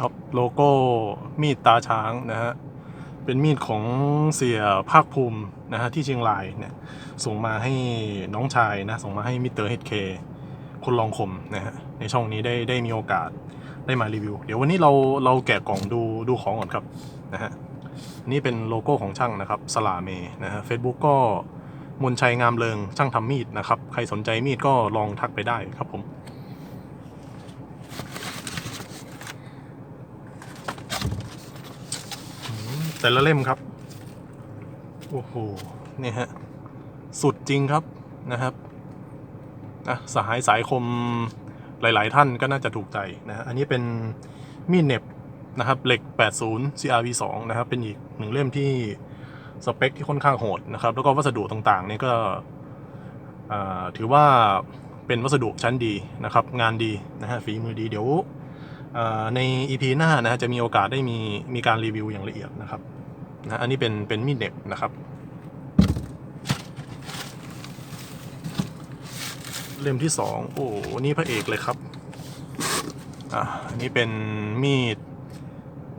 ครับโลโก้มีดตาช้างนะฮะเป็นมีดของเสียภาคภูมินะฮะที่เชียงรายเนี่ยส่งมาให้น้องชายนะส่งมาให้มิสเตอร์เฮดเคคนลองคมนะฮะในช่องนี้ได้ได้มีโอกาสได้มารีวิว เดี๋ยววันนี้เราเราแกะกล่องดูดูของก่อนครับนะฮะนี่เป็นโลโก้ของช่างนะครับสลาเมนะฮะเฟซบุ๊กก็มนชัยงามเริงช่างทำมีดนะครับ ใครสนใจมีดก็ลองทักไปได้ครับผม แต่ละเล่มครับ โอ้โห นี่ฮะ สุดจริงครับนะครับนะสหายสายคมหลาย ๆ ท่านก็น่าจะถูกใจนะฮะ อันนี้เป็นมีดเน็บนะครับเหล็ก 80 CRV2 นะครับ เป็นอีกหนึ่งเล่มที่สเปคที่ค่อนข้างโหดนะครับ แล้วก็วัสดุต่าง ๆ นี่ก็ถือว่าเป็นวัสดุชั้นดีนะครับ งานดีนะฮะฝีมือดีเดี๋ยวเอ่อใน EP หน้านะฮะจะมีโอกาสได้มีมีการรีวิวอย่างละเอียดนะครับ นะอันนี้เป็นเป็นมีดเหน็บนะครับ เล่มที่สองโอ้นี่พระเอกเลยครับอะอันนี้เป็นมีด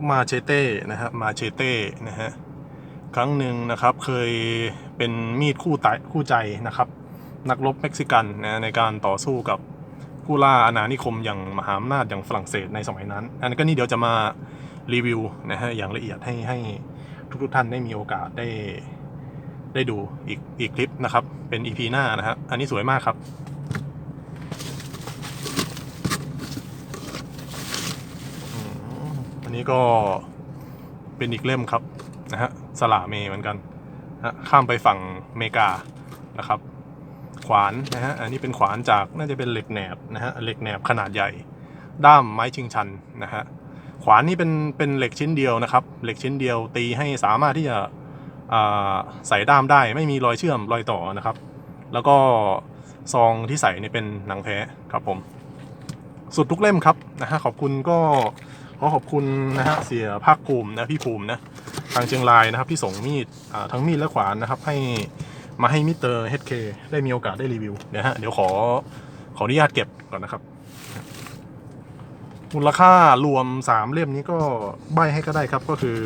มาเชเต้นะฮะมาเชเต้นะฮะครั้งหนึ่งนะครับเคยเป็นมีดคู่ตายคู่ใจนะครับ นักรบเม็กซิกันนะในการต่อสู้กับผู้ล่าอาณานิคมอย่างมหาอำนาจอย่างฝรั่งเศสในสมัยนั้น อันนนก็นี่เดี๋ยวจะมารีวิวนะฮะอย่างละเอียดให้ให้ ทุกๆท่านได้มีโอกาสได้ได้ดูอีกอีกคลิปนะครับ เป็น EP หน้านะฮะอันนี้สวยมากครับอันนี้ก็เป็นอีกเล่มครับนะฮะสลาเมเหมือนกันนะฮะข้ามไปฝั่งเมกานะครับ ขวานนะฮะอันนี้เป็นขวานจากน่าจะเป็นเหล็กแหนบนะฮะเหล็กแหนบขนาดใหญ่ ด้ามไม้ชิงชันนะฮะ ขวานนี่เป็นเป็นเหล็กชิ้นเดียวนะครับ เหล็กชิ้นเดียวตีให้สามารถที่จะใส่ด้ามได้ไม่มีรอยเชื่อมรอยต่อนะครับ แล้วก็ซองที่ใส่เนี่ยเป็นหนังแท้ครับผม สุดทุกเล่มครับนะฮะขอบคุณก็ขอขอบคุณนะฮะเสียภาคภูมินะพี่ภูมินะทางเชียงรายนะครับที่ส่งมีดทั้งมีดและขวานนะครับให้มาให้มิสเตอร์เฮดเคได้มีโอกาสได้รีวิวเดี๋ยวฮะเดี๋ยวขอขออนุญาตเก็บก่อนนะครับ มูลค่ารวม 3 เล่มนี้ก็ใบให้ก็ได้ครับก็คือ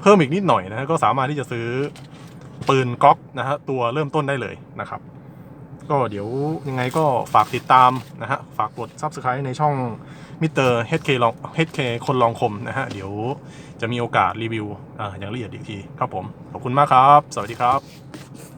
เพิ่มอีกนิดหน่อยนะฮะก็สามารถที่จะซื้อปืนก๊อกนะฮะตัวเริ่มต้นได้เลยนะครับ ก็เดี๋ยวยังไงก็ฝากติดตามนะฮะฝากกด Subscribe ในช่องมิสเตอร์เฮดเคลองเฮดเคคนลองคมนะฮะเดี๋ยวจะมีโอกาสรีวิวอ่าอย่างละเอียดอีกทีครับผม ขอบคุณมากครับ สวัสดีครับ